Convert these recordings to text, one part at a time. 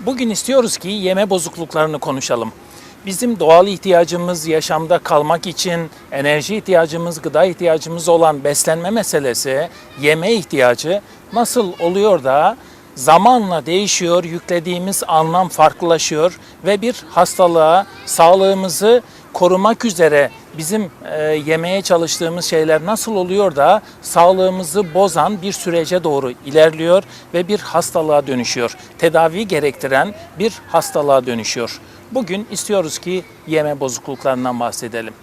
Bugün istiyoruz ki yeme bozukluklarını konuşalım. Bizim doğal ihtiyacımız, yaşamda kalmak için enerji ihtiyacımız, gıda ihtiyacımız olan beslenme meselesi, yeme ihtiyacı nasıl oluyor da zamanla değişiyor, yüklediğimiz anlam farklılaşıyor ve bir hastalığa, sağlığımızı korumak üzere bizim e, yemeye çalıştığımız şeyler nasıl oluyor da sağlığımızı bozan bir sürece doğru ilerliyor ve bir hastalığa dönüşüyor. Tedavi gerektiren bir hastalığa dönüşüyor. Bugün istiyoruz ki yeme bozukluklarından bahsedelim.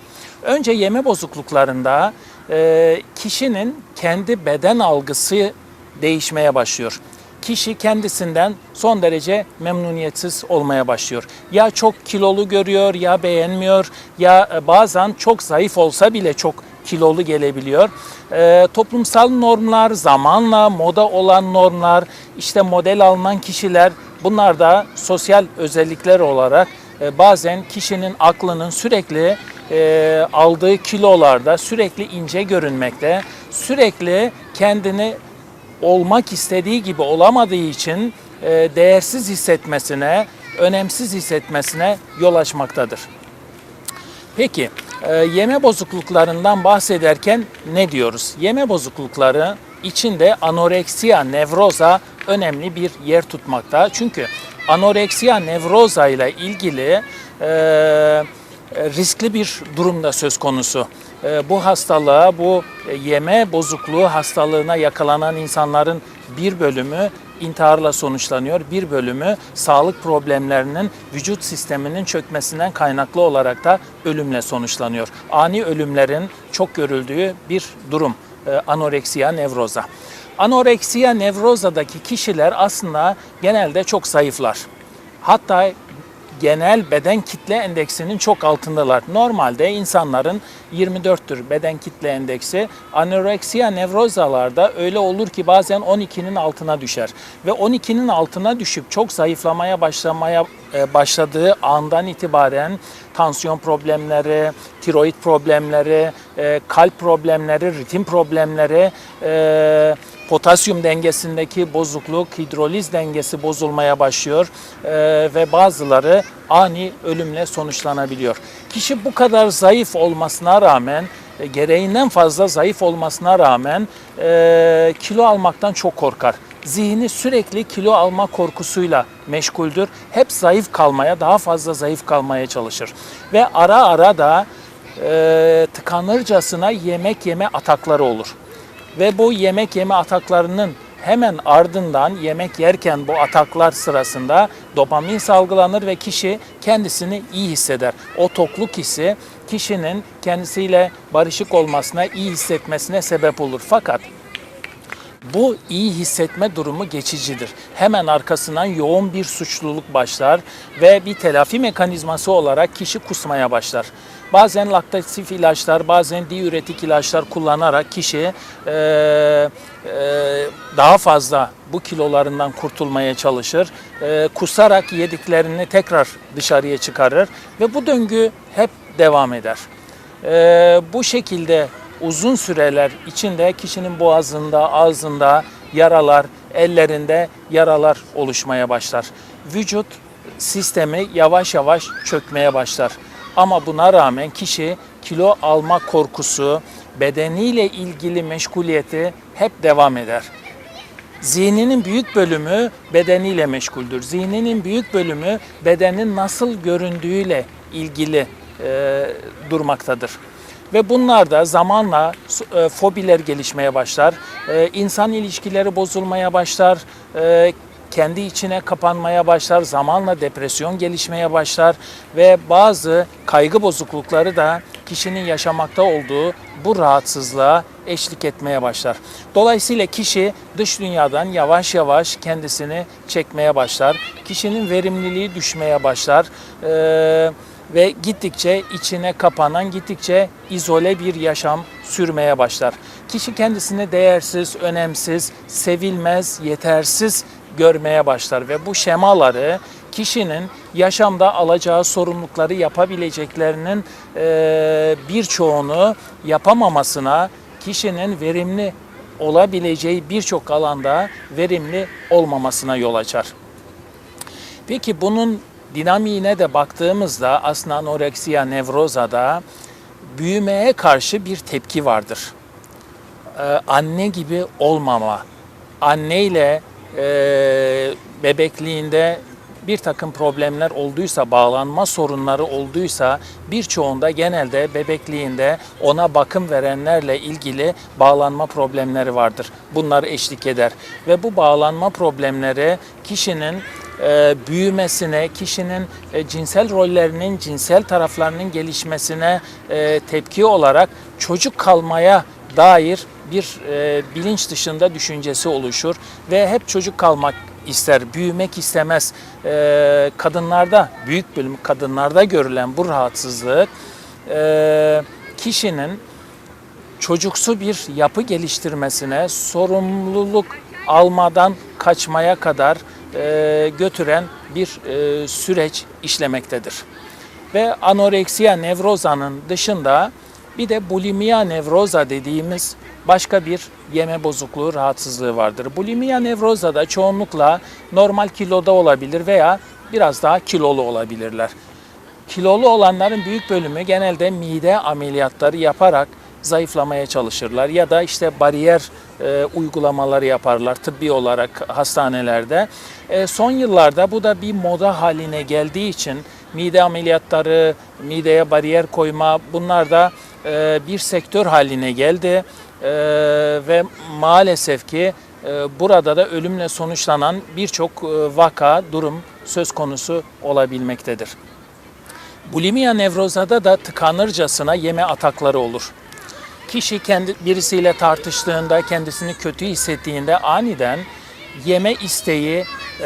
Önce yeme bozukluklarında e, kişinin kendi beden algısı değişmeye başlıyor kişi kendisinden son derece memnuniyetsiz olmaya başlıyor. Ya çok kilolu görüyor ya beğenmiyor ya e, bazen çok zayıf olsa bile çok kilolu gelebiliyor. Ee, toplumsal normlar, zamanla moda olan normlar, işte model alınan kişiler bunlar da sosyal özellikler olarak e, bazen kişinin aklının sürekli e, aldığı kilolarda sürekli ince görünmekte, sürekli kendini olmak istediği gibi olamadığı için e, değersiz hissetmesine, önemsiz hissetmesine yol açmaktadır. Peki e, yeme bozukluklarından bahsederken ne diyoruz? Yeme bozuklukları içinde anoreksiya, nevroza önemli bir yer tutmakta. Çünkü anoreksiya, nevroza ile ilgili e, riskli bir durumda söz konusu. E, bu hastalığa, bu yeme bozukluğu hastalığına yakalanan insanların bir bölümü intiharla sonuçlanıyor. Bir bölümü sağlık problemlerinin vücut sisteminin çökmesinden kaynaklı olarak da ölümle sonuçlanıyor. Ani ölümlerin çok görüldüğü bir durum e, anoreksiya nevroza. Anoreksiya nevrozadaki kişiler aslında genelde çok zayıflar. Hatta genel beden kitle endeksinin çok altındalar. Normalde insanların 24'tür beden kitle endeksi. Anoreksiya nevrozalarda öyle olur ki bazen 12'nin altına düşer. Ve 12'nin altına düşüp çok zayıflamaya başlamaya e, başladığı andan itibaren tansiyon problemleri, tiroid problemleri, e, kalp problemleri, ritim problemleri, e, potasyum dengesindeki bozukluk, hidroliz dengesi bozulmaya başlıyor e, ve bazıları ani ölümle sonuçlanabiliyor. Kişi bu kadar zayıf olmasına rağmen, e, gereğinden fazla zayıf olmasına rağmen e, kilo almaktan çok korkar. Zihni sürekli kilo alma korkusuyla meşguldür. Hep zayıf kalmaya, daha fazla zayıf kalmaya çalışır. Ve ara ara da e, tıkanırcasına yemek yeme atakları olur. Ve bu yemek yeme ataklarının hemen ardından yemek yerken bu ataklar sırasında dopamin salgılanır ve kişi kendisini iyi hisseder. O tokluk hissi kişinin kendisiyle barışık olmasına, iyi hissetmesine sebep olur. Fakat bu iyi hissetme durumu geçicidir. Hemen arkasından yoğun bir suçluluk başlar ve bir telafi mekanizması olarak kişi kusmaya başlar. Bazen laktatif ilaçlar, bazen diüretik ilaçlar kullanarak kişi e, e, daha fazla bu kilolarından kurtulmaya çalışır. E, kusarak yediklerini tekrar dışarıya çıkarır ve bu döngü hep devam eder. E, bu şekilde uzun süreler içinde kişinin boğazında, ağzında yaralar, ellerinde yaralar oluşmaya başlar. Vücut sistemi yavaş yavaş çökmeye başlar. Ama buna rağmen kişi kilo alma korkusu, bedeniyle ilgili meşguliyeti hep devam eder. Zihninin büyük bölümü bedeniyle meşguldür. Zihninin büyük bölümü bedenin nasıl göründüğüyle ilgili e, durmaktadır. Ve bunlar da zamanla e, fobiler gelişmeye başlar. E, insan ilişkileri bozulmaya başlar. E, kendi içine kapanmaya başlar. Zamanla depresyon gelişmeye başlar. Ve bazı kaygı bozuklukları da kişinin yaşamakta olduğu bu rahatsızlığa eşlik etmeye başlar. Dolayısıyla kişi dış dünyadan yavaş yavaş kendisini çekmeye başlar. Kişinin verimliliği düşmeye başlar. Ee, ve gittikçe içine kapanan, gittikçe izole bir yaşam sürmeye başlar. Kişi kendisini değersiz, önemsiz, sevilmez, yetersiz görmeye başlar ve bu şemaları kişinin yaşamda alacağı sorumlulukları yapabileceklerinin e, birçoğunu yapamamasına, kişinin verimli olabileceği birçok alanda verimli olmamasına yol açar. Peki bunun dinamiğine de baktığımızda aslında anoreksiya nevrozada büyümeye karşı bir tepki vardır. Ee, anne gibi olmama, anneyle e, bebekliğinde bir takım problemler olduysa, bağlanma sorunları olduysa birçoğunda genelde bebekliğinde ona bakım verenlerle ilgili bağlanma problemleri vardır. Bunlar eşlik eder ve bu bağlanma problemleri kişinin e, büyümesine, kişinin e, cinsel rollerinin, cinsel taraflarının gelişmesine e, tepki olarak çocuk kalmaya dair bir e, bilinç dışında düşüncesi oluşur ve hep çocuk kalmak ister, büyümek istemez. E, kadınlarda, büyük bölüm kadınlarda görülen bu rahatsızlık e, kişinin çocuksu bir yapı geliştirmesine, sorumluluk almadan kaçmaya kadar e, götüren bir e, süreç işlemektedir. Ve anoreksiya nevrozanın dışında bir de bulimia nevroza dediğimiz başka bir yeme bozukluğu rahatsızlığı vardır. Bulimia nevroza da çoğunlukla normal kiloda olabilir veya biraz daha kilolu olabilirler. Kilolu olanların büyük bölümü genelde mide ameliyatları yaparak zayıflamaya çalışırlar ya da işte bariyer e, uygulamaları yaparlar tıbbi olarak hastanelerde. E, son yıllarda bu da bir moda haline geldiği için mide ameliyatları, mideye bariyer koyma bunlar da e, bir sektör haline geldi E, ve maalesef ki e, burada da ölümle sonuçlanan birçok e, vaka, durum söz konusu olabilmektedir. Bulimia nevrozada da tıkanırcasına yeme atakları olur. Kişi kendi birisiyle tartıştığında, kendisini kötü hissettiğinde aniden yeme isteği, e,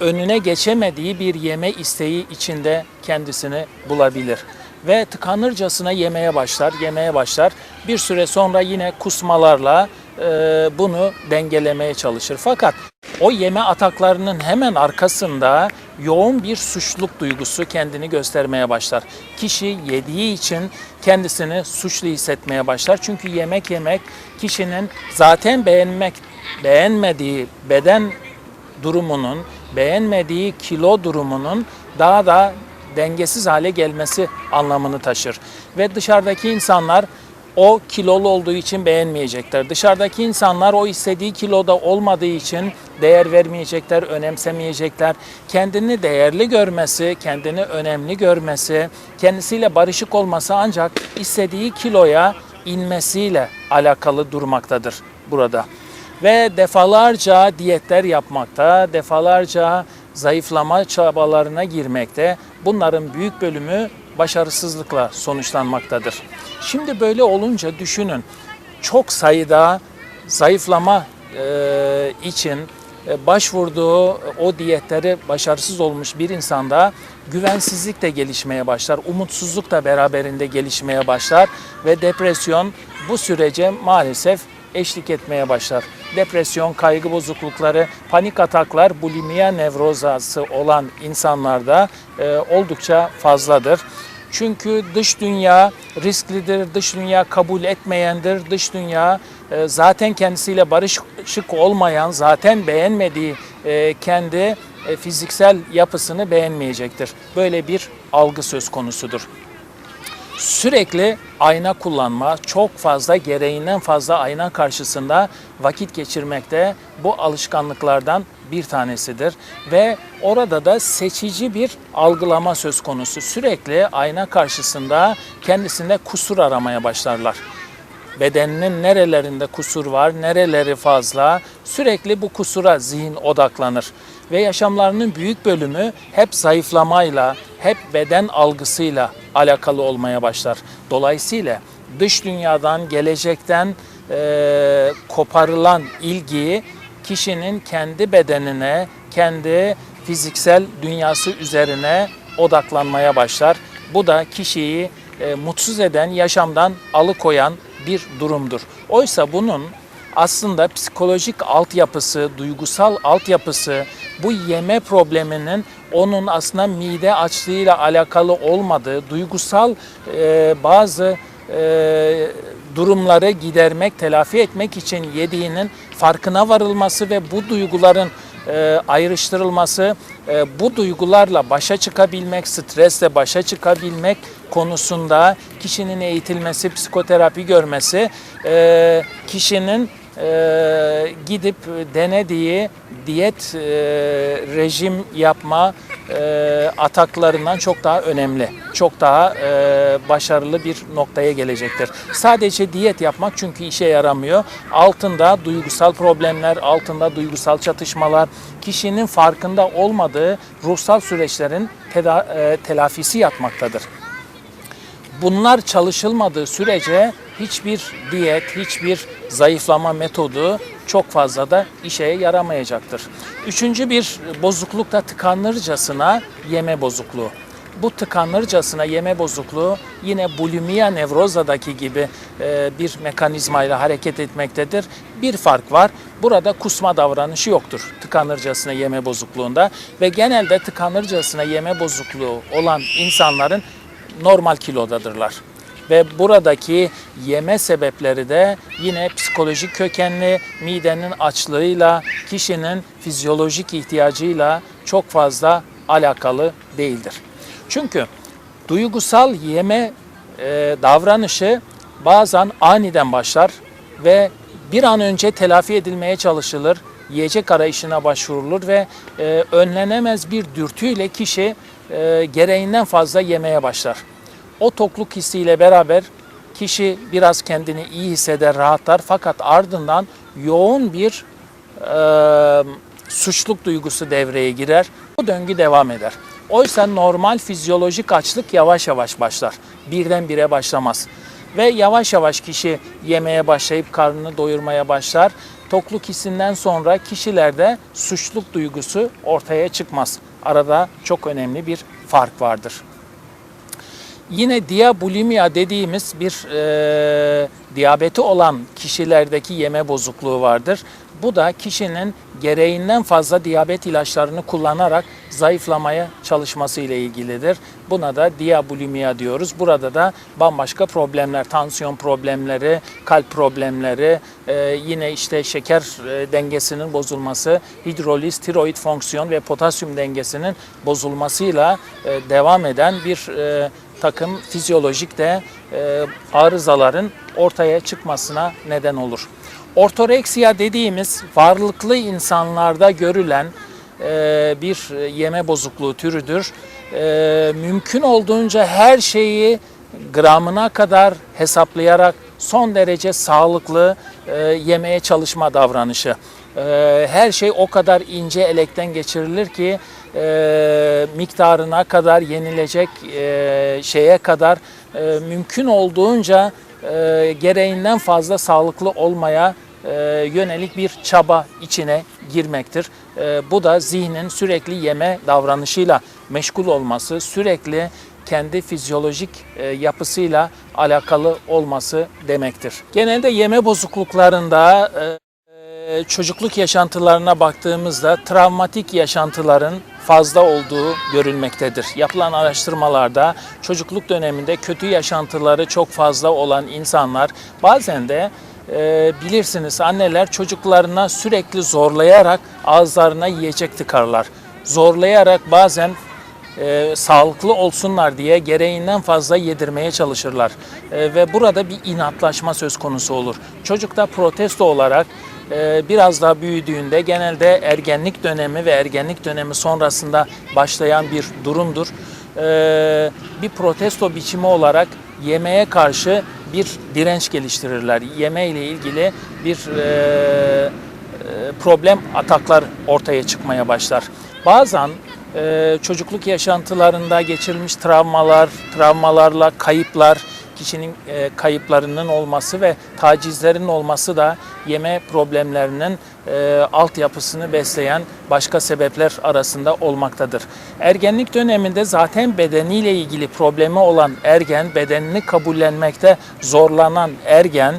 önüne geçemediği bir yeme isteği içinde kendisini bulabilir. Ve tıkanırcasına yemeye başlar, yemeye başlar. Bir süre sonra yine kusmalarla e, bunu dengelemeye çalışır. Fakat o yeme ataklarının hemen arkasında yoğun bir suçluluk duygusu kendini göstermeye başlar. Kişi yediği için kendisini suçlu hissetmeye başlar. Çünkü yemek yemek kişinin zaten beğenmek beğenmediği beden durumunun, beğenmediği kilo durumunun daha da dengesiz hale gelmesi anlamını taşır. Ve dışarıdaki insanlar o kilolu olduğu için beğenmeyecekler. Dışarıdaki insanlar o istediği kiloda olmadığı için değer vermeyecekler, önemsemeyecekler. Kendini değerli görmesi, kendini önemli görmesi, kendisiyle barışık olması ancak istediği kiloya inmesiyle alakalı durmaktadır burada. Ve defalarca diyetler yapmakta, defalarca zayıflama çabalarına girmekte. Bunların büyük bölümü başarısızlıkla sonuçlanmaktadır. Şimdi böyle olunca düşünün çok sayıda zayıflama e, için e, başvurduğu o diyetleri başarısız olmuş bir insanda güvensizlik de gelişmeye başlar, umutsuzluk da beraberinde gelişmeye başlar ve depresyon bu sürece maalesef eşlik etmeye başlar. Depresyon, kaygı bozuklukları, panik ataklar, bulimia nevrozası olan insanlarda e, oldukça fazladır. Çünkü dış dünya risklidir, dış dünya kabul etmeyendir, dış dünya e, zaten kendisiyle barışık olmayan, zaten beğenmediği e, kendi e, fiziksel yapısını beğenmeyecektir. Böyle bir algı söz konusudur. Sürekli ayna kullanma, çok fazla gereğinden fazla ayna karşısında vakit geçirmekte bu alışkanlıklardan bir tanesidir ve orada da seçici bir algılama söz konusu. Sürekli ayna karşısında kendisinde kusur aramaya başlarlar. Bedeninin nerelerinde kusur var, nereleri fazla sürekli bu kusura zihin odaklanır ve yaşamlarının büyük bölümü hep zayıflamayla, hep beden algısıyla alakalı olmaya başlar. Dolayısıyla dış dünyadan, gelecekten e, koparılan ilgiyi kişinin kendi bedenine, kendi fiziksel dünyası üzerine odaklanmaya başlar. Bu da kişiyi e, mutsuz eden, yaşamdan alıkoyan bir durumdur. Oysa bunun aslında psikolojik altyapısı, duygusal altyapısı bu yeme probleminin onun aslında mide açlığıyla alakalı olmadığı, duygusal e, bazı e, durumları gidermek, telafi etmek için yediğinin farkına varılması ve bu duyguların e, ayrıştırılması, e, bu duygularla başa çıkabilmek, stresle başa çıkabilmek konusunda kişinin eğitilmesi, psikoterapi görmesi, e, kişinin e, gidip denediği diyet e, rejim yapma e, ataklarından çok daha önemli, çok daha e, başarılı bir noktaya gelecektir. Sadece diyet yapmak çünkü işe yaramıyor. Altında duygusal problemler, altında duygusal çatışmalar, kişinin farkında olmadığı ruhsal süreçlerin teda- e, telafisi yatmaktadır bunlar çalışılmadığı sürece hiçbir diyet, hiçbir zayıflama metodu çok fazla da işe yaramayacaktır. Üçüncü bir bozukluk da tıkanırcasına yeme bozukluğu. Bu tıkanırcasına yeme bozukluğu yine bulimia nevrozadaki gibi e, bir mekanizmayla hareket etmektedir. Bir fark var. Burada kusma davranışı yoktur tıkanırcasına yeme bozukluğunda ve genelde tıkanırcasına yeme bozukluğu olan insanların normal kilodadırlar. Ve buradaki yeme sebepleri de yine psikolojik kökenli, midenin açlığıyla, kişinin fizyolojik ihtiyacıyla çok fazla alakalı değildir. Çünkü duygusal yeme e, davranışı bazen aniden başlar ve bir an önce telafi edilmeye çalışılır, yiyecek arayışına başvurulur ve e, önlenemez bir dürtüyle kişi e, gereğinden fazla yemeye başlar. O tokluk hissiyle beraber kişi biraz kendini iyi hisseder, rahatlar fakat ardından yoğun bir e, suçluk duygusu devreye girer. Bu döngü devam eder. Oysa normal fizyolojik açlık yavaş yavaş başlar. Birdenbire başlamaz. Ve yavaş yavaş kişi yemeye başlayıp karnını doyurmaya başlar. Tokluk hissinden sonra kişilerde suçluk duygusu ortaya çıkmaz. Arada çok önemli bir fark vardır. Yine diabulimia dediğimiz bir e, diyabeti olan kişilerdeki yeme bozukluğu vardır. Bu da kişinin gereğinden fazla diyabet ilaçlarını kullanarak zayıflamaya çalışması ile ilgilidir. Buna da diabulimia diyoruz. Burada da bambaşka problemler, tansiyon problemleri, kalp problemleri, e, yine işte şeker e, dengesinin bozulması, hidroliz, tiroid fonksiyon ve potasyum dengesinin bozulmasıyla e, devam eden bir takım fizyolojik de e, arızaların ortaya çıkmasına neden olur. Ortoreksiya dediğimiz varlıklı insanlarda görülen e, bir yeme bozukluğu türüdür. E, mümkün olduğunca her şeyi gramına kadar hesaplayarak son derece sağlıklı e, yemeye çalışma davranışı. E, her şey o kadar ince elekten geçirilir ki e, miktarına kadar yenilecek e, şeye kadar e, mümkün olduğunca e, gereğinden fazla sağlıklı olmaya e, yönelik bir çaba içine girmektir. E, bu da zihnin sürekli yeme davranışıyla meşgul olması, sürekli kendi fizyolojik e, yapısıyla alakalı olması demektir. Genelde yeme bozukluklarında e, çocukluk yaşantılarına baktığımızda travmatik yaşantıların fazla olduğu görülmektedir. Yapılan araştırmalarda çocukluk döneminde kötü yaşantıları çok fazla olan insanlar bazen de e, bilirsiniz anneler çocuklarına sürekli zorlayarak ağızlarına yiyecek tıkarlar. Zorlayarak bazen e, sağlıklı olsunlar diye gereğinden fazla yedirmeye çalışırlar. E, ve burada bir inatlaşma söz konusu olur. Çocuk da protesto olarak biraz daha büyüdüğünde genelde ergenlik dönemi ve ergenlik dönemi sonrasında başlayan bir durumdur. E, bir protesto biçimi olarak yemeğe karşı bir direnç geliştirirler. Yeme ile ilgili bir e, e, problem ataklar ortaya çıkmaya başlar. Bazen e, çocukluk yaşantılarında geçirilmiş travmalar, travmalarla kayıplar, kişinin e, kayıplarının olması ve tacizlerin olması da yeme problemlerinin e, altyapısını besleyen başka sebepler arasında olmaktadır. Ergenlik döneminde zaten bedeniyle ilgili problemi olan ergen, bedenini kabullenmekte zorlanan ergen,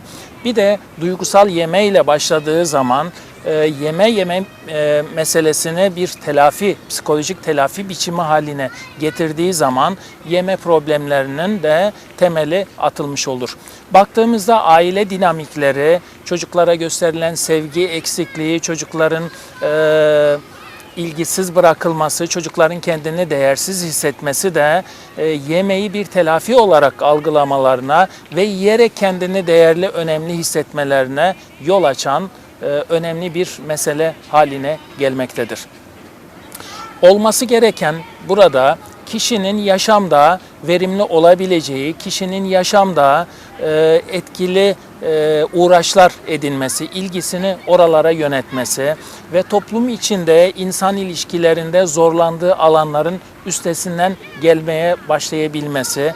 bir de duygusal yeme ile başladığı zaman e, yeme yeme e, meselesini bir telafi, psikolojik telafi biçimi haline getirdiği zaman yeme problemlerinin de temeli atılmış olur. Baktığımızda aile dinamikleri, çocuklara gösterilen sevgi eksikliği, çocukların e, ilgisiz bırakılması, çocukların kendini değersiz hissetmesi de yemeği bir telafi olarak algılamalarına ve yiyerek kendini değerli, önemli hissetmelerine yol açan önemli bir mesele haline gelmektedir. Olması gereken burada kişinin yaşamda verimli olabileceği, kişinin yaşamda e, etkili e, uğraşlar edinmesi, ilgisini oralara yönetmesi ve toplum içinde insan ilişkilerinde zorlandığı alanların üstesinden gelmeye başlayabilmesi,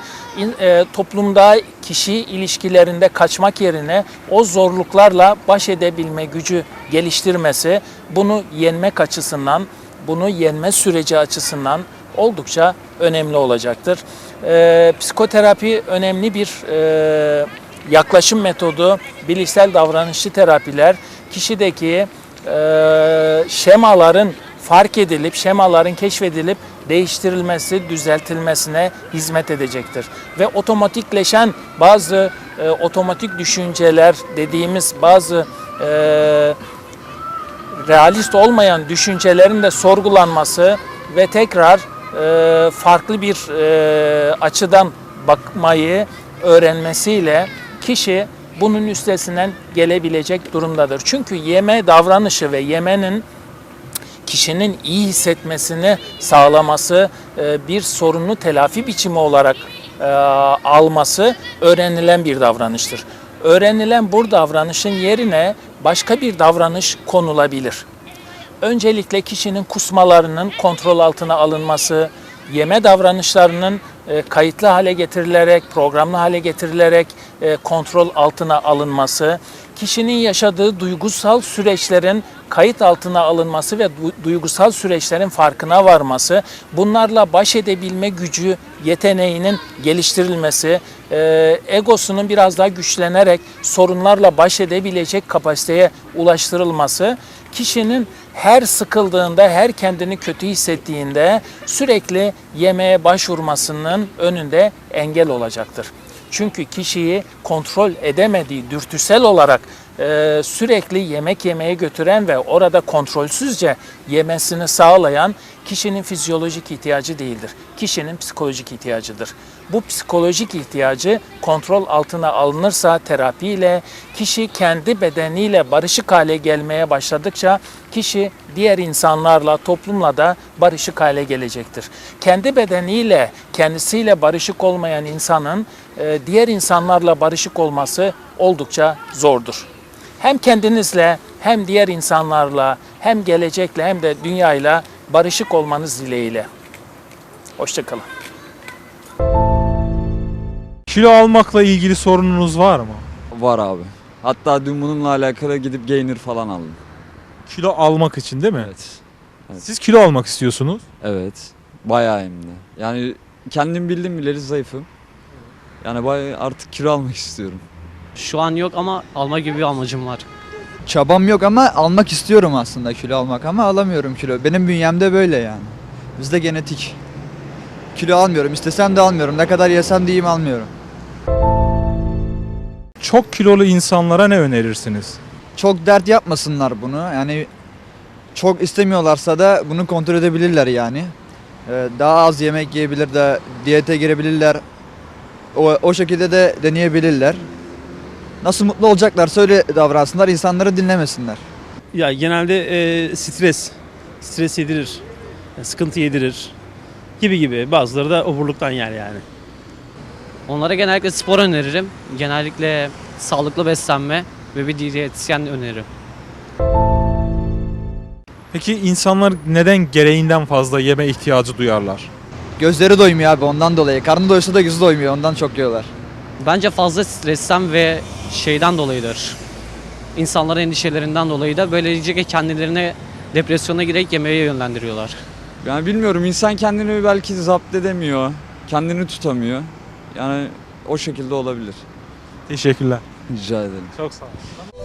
e, toplumda kişi ilişkilerinde kaçmak yerine o zorluklarla baş edebilme gücü geliştirmesi, bunu yenmek açısından, bunu yenme süreci açısından oldukça önemli olacaktır. Ee, psikoterapi önemli bir e, yaklaşım metodu. Bilişsel davranışçı terapiler kişideki e, şemaların fark edilip, şemaların keşfedilip değiştirilmesi, düzeltilmesine hizmet edecektir. Ve otomatikleşen bazı e, otomatik düşünceler dediğimiz bazı e, realist olmayan düşüncelerin de sorgulanması ve tekrar e, farklı bir e, açıdan bakmayı öğrenmesiyle kişi bunun üstesinden gelebilecek durumdadır. Çünkü yeme davranışı ve yemenin kişinin iyi hissetmesini sağlaması, e, bir sorunu telafi biçimi olarak e, alması öğrenilen bir davranıştır. Öğrenilen bu davranışın yerine başka bir davranış konulabilir. Öncelikle kişinin kusmalarının kontrol altına alınması, yeme davranışlarının e, kayıtlı hale getirilerek, programlı hale getirilerek e, kontrol altına alınması, kişinin yaşadığı duygusal süreçlerin kayıt altına alınması ve du- duygusal süreçlerin farkına varması, bunlarla baş edebilme gücü, yeteneğinin geliştirilmesi, e, egosunun biraz daha güçlenerek sorunlarla baş edebilecek kapasiteye ulaştırılması, kişinin her sıkıldığında, her kendini kötü hissettiğinde sürekli yemeğe başvurmasının önünde engel olacaktır. Çünkü kişiyi kontrol edemediği, dürtüsel olarak e, sürekli yemek yemeye götüren ve orada kontrolsüzce yemesini sağlayan kişinin fizyolojik ihtiyacı değildir. Kişinin psikolojik ihtiyacıdır. Bu psikolojik ihtiyacı kontrol altına alınırsa terapiyle kişi kendi bedeniyle barışık hale gelmeye başladıkça kişi diğer insanlarla, toplumla da barışık hale gelecektir. Kendi bedeniyle, kendisiyle barışık olmayan insanın e, diğer insanlarla barışık olması oldukça zordur. Hem kendinizle hem diğer insanlarla hem gelecekle hem de dünyayla barışık olmanız dileğiyle. Hoşçakalın. Kilo almakla ilgili sorununuz var mı? Var abi. Hatta dün bununla alakalı gidip gainer falan aldım. Kilo almak için değil mi? Evet. Siz kilo almak istiyorsunuz. Evet. Bayağı hem de. Yani kendim bildim bileli zayıfım. Yani bayağı artık kilo almak istiyorum. Şu an yok ama alma gibi bir amacım var. Çabam yok ama almak istiyorum aslında kilo almak ama alamıyorum kilo. Benim bünyemde böyle yani. Bizde genetik. Kilo almıyorum. istesem de almıyorum. Ne kadar yesem de yiyeyim almıyorum. Çok kilolu insanlara ne önerirsiniz? Çok dert yapmasınlar bunu. Yani çok istemiyorlarsa da bunu kontrol edebilirler yani. Ee, daha az yemek yiyebilir de diyete girebilirler. O, o şekilde de deneyebilirler. Nasıl mutlu olacaklarsa öyle davransınlar. insanları dinlemesinler. Ya genelde e, stres, stres yedirir, sıkıntı yedirir gibi gibi. Bazıları da oburluktan yer yani. Onlara genellikle spor öneririm. Genellikle sağlıklı beslenme ve bir diyetisyen öneririm. Peki insanlar neden gereğinden fazla yeme ihtiyacı duyarlar? Gözleri doymuyor abi ondan dolayı. Karnı doysa da gözü doymuyor ondan çok yiyorlar. Bence fazla stresten ve şeyden dolayıdır. İnsanların endişelerinden dolayı da böylece kendilerine depresyona girerek yemeğe yönlendiriyorlar. Yani bilmiyorum insan kendini belki zapt edemiyor. Kendini tutamıyor. Yani o şekilde olabilir. Teşekkürler. Rica ederim. Çok sağ olun.